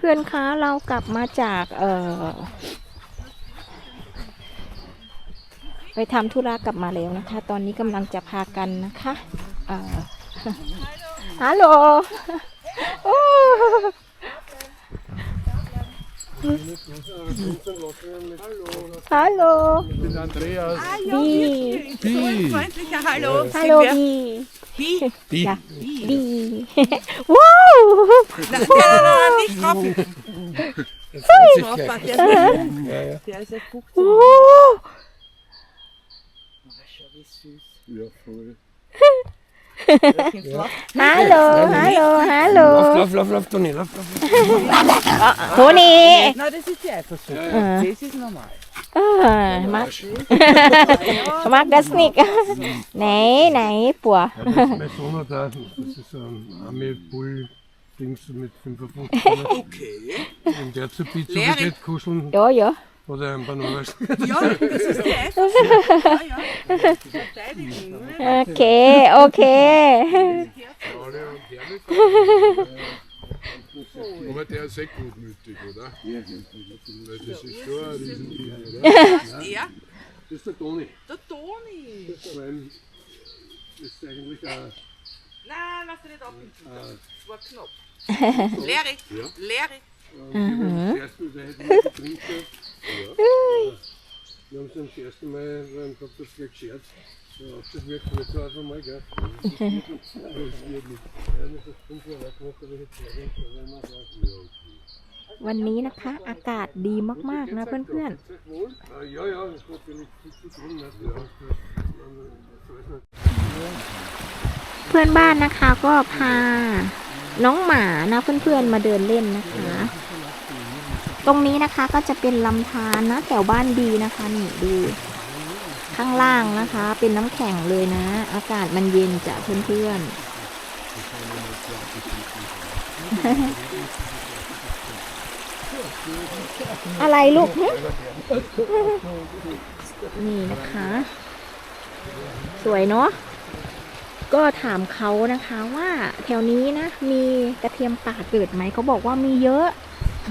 เพื่อนๆคะเรากลับมาจากเอ่อไปทำธุระกลับมาแล้วนะคะ ตอนนี้กำลังจะพากันนะคะเอ่อฮัลโหลโอ้ฮัลโหล Ich bin Andreas. B. So ein freundlicher Hallo. ฮัลโหล Sind บี wir- Wie? จ้ะบี ว้าว Na, der, der, der, nicht drauf. Aufpassen, der ist ein- Der ist ein Fuchs. โอ้ Schau, wie süß. Ja, voll. ฮัลโหลฮัลโหลฮัลโหล Lauf, lauf, lauf, Toni, lauf, lauf. โทนี่ Na, das ist die Eifersucht. Ja. Das ist normal. เออมัก มักดัสนิก ไหนไหนปัว Mein Sohn hat da, das ist so ein Army-Bull-Dings mit 55. Okay. Wenn der zur Pizza Leere. geht, kuscheln เดี๋ยวเดี๋ยว oder ein Bananas. Ja, das ist die Eifersucht. Ja, ja. Verteidigen. โอเค โอเค Aber der ist sehr gutmütig, oder? Ja, Weil das ist schon ein Riesentier, oder? Er? Das ist der Toni. Der Toni. Vor allem ist eigentlich ein, Nein, lass dich nicht abbinden. ein Das war knapp. Leere. Ja. Leere. Das erste Mal, trinke. Wir haben es das erste Mal, wir haben gehabt, das gleich gescherzt. วันนี้นะคะ อากาศดีมาก ๆ นะเพื่อนๆ เพื่อนบ้านนะคะก็พาน้องหมานะเพื่อนๆมาเดินเล่นนะคะ ตรงนี้นะคะก็จะเป็นลำธารนะแถวบ้านดีนะคะนี่ดู ข้างล่างนะคะ เป็นน้ำแข็งเลยนะ อากาศมันเย็นจ้ะเพื่อนๆ อะไรลูกนี่นะคะ สวยเนาะก็ถามเขานะคะว่าแถวนี้นะมีกระเทียมป่าเกิดไหมเขาบอกว่ามีเยอะ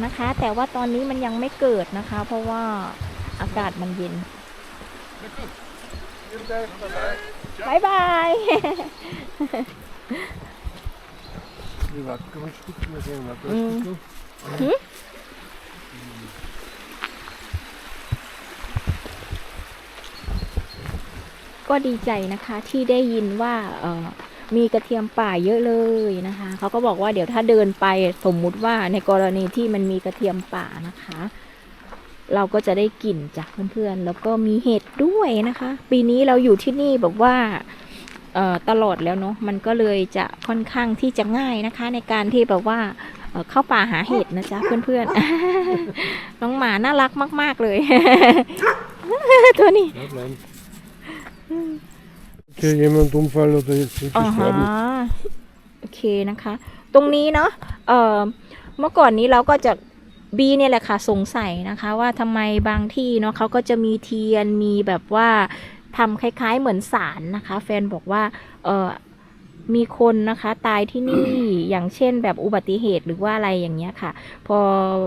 นะคะ แต่ว่าตอนนี้มันยังไม่เกิดนะคะ เพราะว่าอากาศมันเย็น บายบาย Die Wackel und Stück mal sehen, warte, Mhm. Stückel. ก็ดีใจนะคะที่ได้ยินว่าเออมีกระเทียมป่าเยอะเลยนะคะ เขาก็บอกว่าเดี๋ยวถ้าเดินไปสมมุติว่าในกรณีที่มันมีกระเทียมป่านะคะ เราก็จะได้กลิ่นจากเพื่อนๆ แล้วก็มีเห็ดด้วยนะคะ ปีนี้เราอยู่ที่นี่แบบว่าเอ่อตลอดแล้วเนาะมันก็เลยจะค่อนข้างที่จะง่ายนะคะ ในการที่แบบว่าเอ่อเข้าป่าหาเห็ดนะจ๊ะเพื่อนๆ น้องหมาน่ารักมาก ๆเลย ตัวนี้ Ja, bleiben. Okay, jemand Unfall oder jetzt sind อ๋อ gestorben. โอเคนะคะ ตรงนี้เนาะเอ่อเมื่อก่อนนี้เราก็จะ บีเนี่ยแหละค่ะสงสัยนะคะว่าทำไมบางที่เนาะเขาก็จะมีเทียนมีแบบว่าทำคล้าย ๆเหมือนสารนะคะ แฟนบอกว่าเออมีคนนะคะตายที่นี่อย่างเช่นแบบอุบัติเหตุหรือว่าอะไรอย่างเงี้ยค่ะ พอ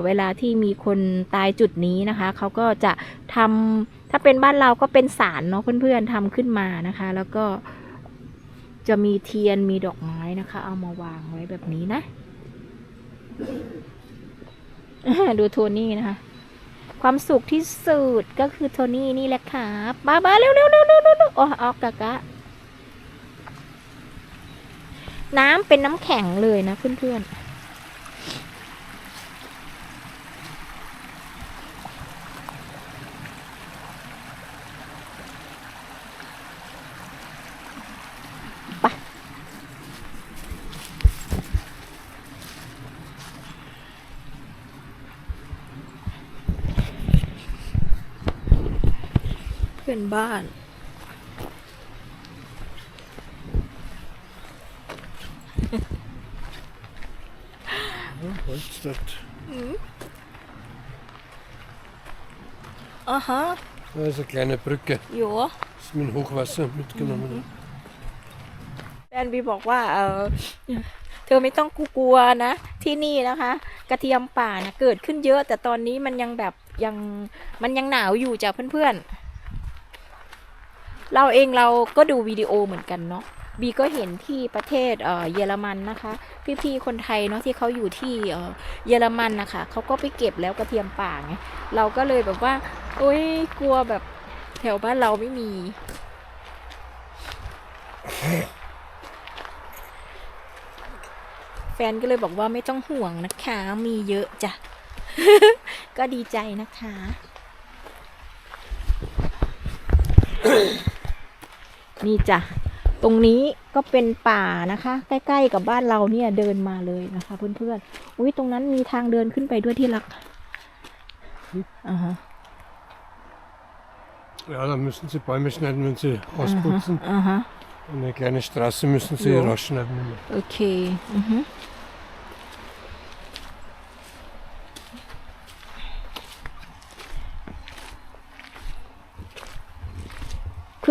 เวลาที่มีคนตายจุดนี้นะคะเขาก็จะทำถ้าเป็นบ้านเราก็เป็นสารเนาะเพื่อนๆทำขึ้นมานะคะ แล้วก็จะมีเทียนมีดอกไม้นะคะ เอามาวางไว้แบบนี้นะ ดูโทนี่นะคะ ความสุขที่สุดก็คือโทนี่นี่แหละครับมาบ้าเร็วเร็วเร็วเร็วเร็วเร็วอ๋อออกกะกะ น้ำเป็นน้ำแข็งเลยนะเพื่อนๆ เพื่อนบ้าน Holzstadt. อ่าฮะ Da ist eine kleine Brücke. อยู่ Ist mit dem Hochwasser mitgenommen. แฟนบีบอกว่าเออเธอไม่ต้องกลัวนะ ที่นี่นะคะ กระเทียมป่านะเกิดขึ้นเยอะ แต่ตอนนี้มันยังแบบยังมันยังหนาวอยู่จ้ะเพื่อนๆ เราเองเราก็ดูวิดีโอเหมือนกันเนาะบีก็เห็นที่ประเทศเยอรมันนะคะ พี่ๆคนไทยเนาะที่เขาอยู่ที่เอ่อเยอรมันนะคะเขาก็ไปเก็บแล้วกระเทียมป่าไงเราก็เลยแบบว่า โอ๊ยกลัวแบบแถวบ้านเราไม่มี แฟนก็เลยบอกว่าไม่ต้องห่วงนะคะ มีเยอะจ้ะ ก็ดีใจนะคะ นี่จ้ะ ตรงนี้ก็เป็นป่านะคะ ใกล้ๆกับบ้านเราเนี่ยเดินมาเลยนะคะเพื่อนๆ อุ้ยตรงนั้นมีทางเดินขึ้นไปด้วยที่รักอ่าฮะ Ja, dann müssen Sie Bäume schneiden, wenn Sie ausputzen. อ่าฮะ Eine kleine Straße müssen Sie Ja. rausschneiden. โอ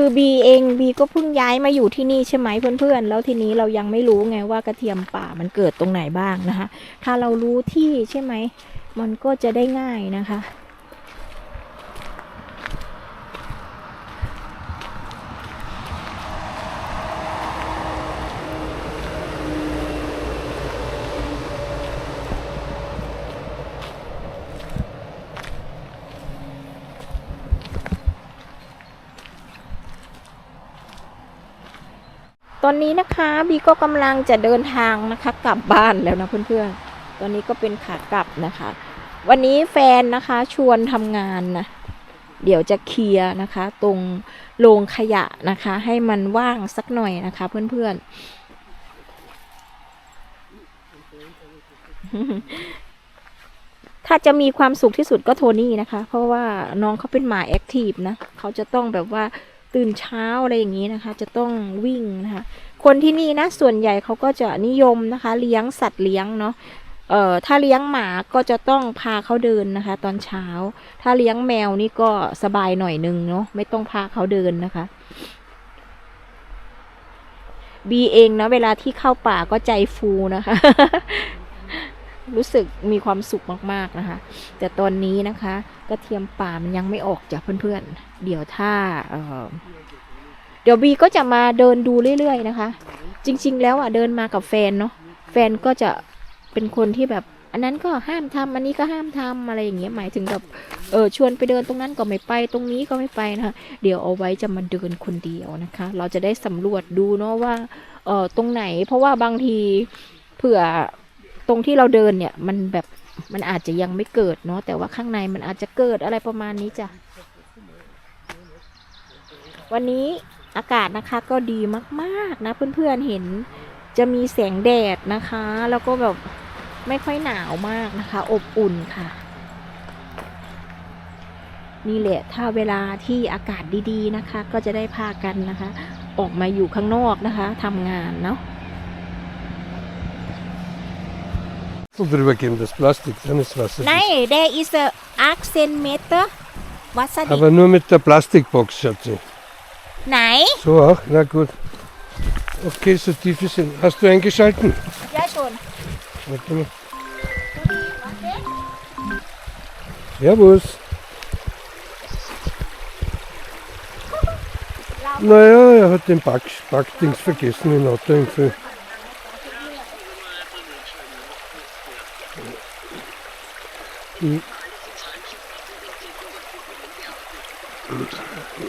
คือบีเองบีก็เพิ่งย้ายมาอยู่ที่นี่ใช่ไหมเพื่อนๆ แล้วทีนี้เรายังไม่รู้ไงว่ากระเทียมป่ามันเกิดตรงไหนบ้างนะคะ ถ้าเรารู้ที่ใช่ไหม มันก็จะได้ง่ายนะคะ อนนี้นะคะบีก็กำลังจะเดินทางนะคะกลับบ้านแล้วนะเพื่อนๆ ตอนนี้ก็เป็นขากลับนะคะ วันนี้แฟนนะคะชวนทำงานนะ เดี๋ยวจะเคลียร์นะคะ ตรงโรงขยะนะคะ ให้มันว่างสักหน่อยนะคะ เพื่อนๆถ้าจะมีความสุขที่สุดก็โทนี่นะคะ เพราะว่าน้องเขาเป็นหมาแอคทีฟนะ เขาจะต้องแบบว่า ตื่นเช้าอะไรอย่างนี้นะคะ จะต้องวิ่งนะคะ คนที่นี่นะส่วนใหญ่เขาก็จะนิยมนะคะ เลี้ยงสัตว์เลี้ยงเนาะเอ่อถ้าเลี้ยงหมาก็จะต้องพาเขาเดินนะคะ ตอนเช้า ถ้าเลี้ยงแมวนี่ก็สบายหน่อยนึงเนาะไม่ต้องพาเขาเดินนะคะ บีเองนะเวลาที่เข้าป่าก็ใจฟูนะคะ รู้สึกมีความสุขมากๆนะคะ แต่ตอนนี้นะคะกระเทียมป่ามันยังไม่ออกจากเพื่อนๆ เดี๋ยวถ้าเเดี๋ยวบีก็จะมาเดินดูเรื่อยๆนะคะ จริง ๆ แล้วอะเดินมากับแฟนเนาะแฟนก็จะเป็นคนที่แบบ อันนั้นก็ห้ามทำอันนี้ก็ห้ามทำอะไรอย่างเงี้ยหมายถึงแบบเออชวนไปเดินตรงนั้นก็ไม่ไปตรงนี้ก็ไม่ไปนะคะเดี๋ยวเอาไว้จะมาเดินคนเดียวนะคะ เราจะได้สำรวจดูเนาะว่าเออตรงไหน เพราะว่าบางทีเผื่อ ตรงที่เราเดินเนี่ย มันแบบมันอาจจะยังไม่เกิดเนาะแต่ว่าข้างในมันอาจจะเกิดอะไรประมาณนี้จ้ะวันนี้อากาศนะคะก็ดีมากๆนะเพื่อนๆเห็นจะมีแสงแดดนะคะ แล้วก็แบบไม่ค่อยหนาวมากนะคะ อบอุ่นค่ะ นี่แหละถ้าเวลาที่อากาศดีๆนะคะ ก็จะได้พากันนะคะ ออกมาอยู่ข้างนอกนะคะทำงานเนาะ drüber geben, das Plastik, dann ist Wasser. Nein, der ist äh, 18 Meter Wasser. Aber nur mit der Plastikbox, Schatzi. Nein. So auch? Na gut. Okay, so tief ist es. Hast du eingeschalten? Ja, schon. Warte mal. Servus. Naja, er hat den Backdings vergessen im Auto. Irgendwie. Hm.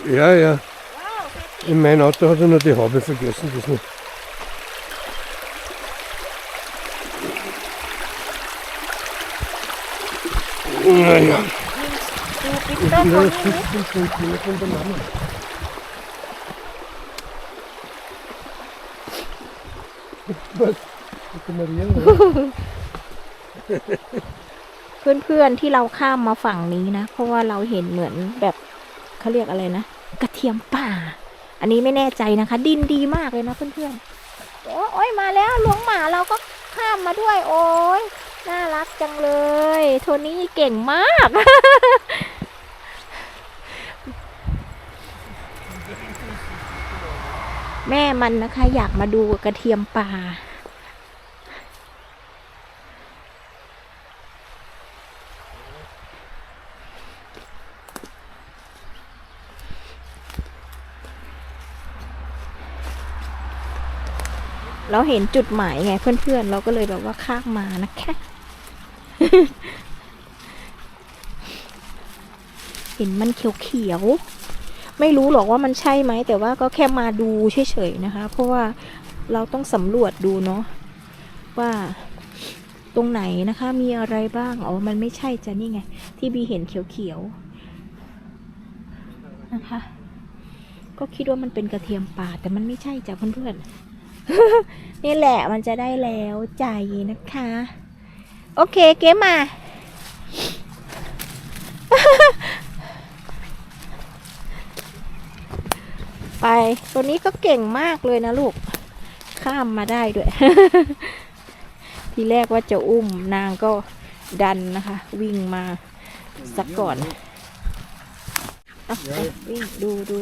Ja, ja. In mein Auto hat er nur die Haube vergessen. Das nicht. Naja. ดูปิเตอร์ Ja, คน das นี้ ist schon viel von der Mama. Was? Bitte Maria, oder? เพื่อนๆที่เราข้ามมาฝั่งนี้นะ เพราะว่าเราเห็นเหมือนแบบเขาเรียกอะไรนะ กระเทียมป่า อันนี้ไม่แน่ใจนะคะ ดินดีมากเลยนะเพื่อนๆโอ้ยมาแล้วหลวงหมาเราก็ข้ามมาด้วย โอ้ยน่ารักจังเลย โทนี่เก่งมาก แม่มันนะคะ อยากมาดูกระเทียมป่า เราเห็นจุดหมายไงเพื่อนๆ เราก็เลยแบบว่าข้ามมานะคะเห็นมันเขียวๆ ไม่รู้หรอกว่ามันใช่ไหม แต่ว่าก็แค่มาดูเฉยๆนะคะ เพราะว่าเราต้องสำรวจดูเนาะว่าตรงไหนนะคะ มีอะไรบ้าง อ๋อ มันไม่ใช่จะนี่ไง ที่บีเห็นเขียวๆ นะคะ ก็คิดว่ามันเป็นกระเทียมป่าแต่มันไม่ใช่จ้ะเพื่อนๆ นี่แหละมันจะได้แล้วใจนะคะ โอเคเก๋มา ไป ตัวนี้ก็เก่งมากเลยนะลูก ข้ามมาได้ด้วย ทีแรกว่าจะอุ้มนางก็ดันนะคะ วิ่งมาสักก่อนอวิ่งดูดู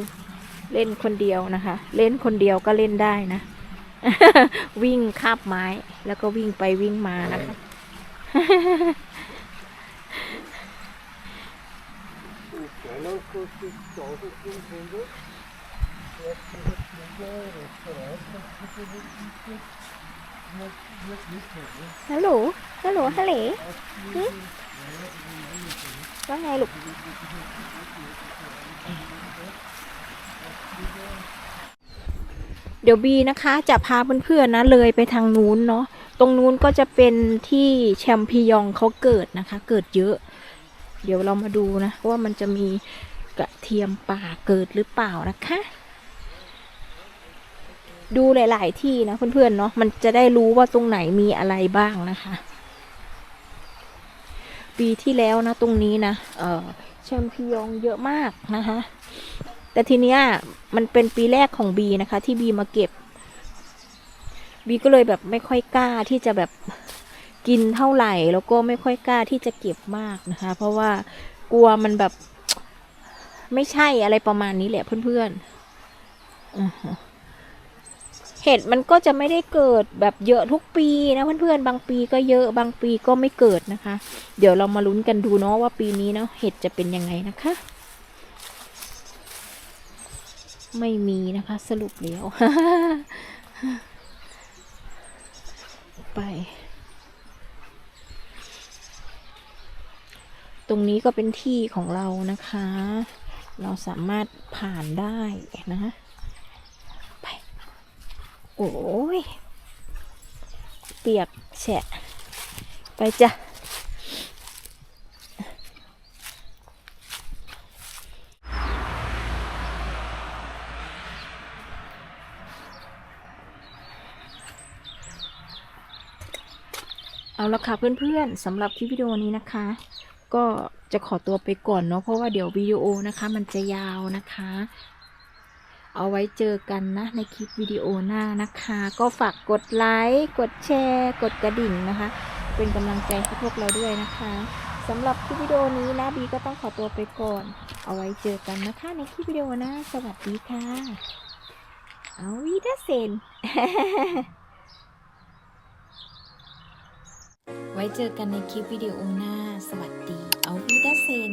เล่นคนเดียวนะคะ เล่นคนเดียวก็เล่นได้นะ วิ่งคาบไม้ แล้วก็วิ่งไปวิ่งมานะคะ ฮัลโหล ฮัลโหล ฮัลโหลหึว่าไงลูก เดี๋ยวบีนะคะจะพาเพื่อนๆนะเลยไปทางนู้นเนาะตรงนู้นก็จะเป็นที่แชมพิยองเขาเกิดนะคะ เกิดเยอะ เดี๋ยวเรามาดูนะว่ามันจะมีกระเทียมป่าเกิดหรือเปล่านะคะ ดูหลาย ๆ ที่นะเพื่อนๆเนาะมันจะได้รู้ว่าตรงไหนมีอะไรบ้างนะคะ ปีที่แล้วนะตรงนี้นะเออแชมพิยองเยอะมากนะคะ แต่ทีเนี้ยมันเป็นปีแรกของบีนะคะ ที่บีมาเก็บ บีก็เลยแบบไม่ค่อยกล้าที่จะแบบกินเท่าไหร่ แล้วก็ไม่ค่อยกล้าที่จะเก็บมากนะคะ เพราะว่ากลัวมันแบบ ไม่ใช่อะไรประมาณนี้แหละเพื่อนๆเห็ดมันก็จะไม่ได้เกิดแบบเยอะทุกปีนะเพื่อนๆบางปีก็เยอะบางปีก็ไม่เกิดนะคะ เดี๋ยวเรามาลุ้นกันดูเนาะว่าปีนี้เนาะเห็ดจะเป็นยังไงนะคะ ไม่มีนะคะ สรุปแล้วไป ตรงนี้ก็เป็นที่ของเรานะคะ เราสามารถผ่านได้นะไป โอ้ย เปียกแฉะ ไปจ้ะ ละค่ะเพื่อนๆสำหรับคลิปวิดีโอนี้นะคะ ก็จะขอตัวไปก่อนเนาะเพราะว่าเดี๋ยววิดีโอนะคะ มันจะยาวนะคะ เอาไว้เจอกันนะในคลิปวิดีโอหน้านะคะ ก็ฝากกดไลค์กดแชร์ กดกระดิ่งนะคะ เป็นกำลังใจให้พวกเราด้วยนะคะสำหรับคลิปวิดีโอนี้นะบีก็ต้องขอตัวไปก่อน เอาไว้เจอกันนะคะในคลิปวิดีโอหน้าสวัสดีค่ะ เอาวีดาเซน ไว้เจอกันในคลิปวิดีโอหน้า สวัสดี เอาวิดาเซน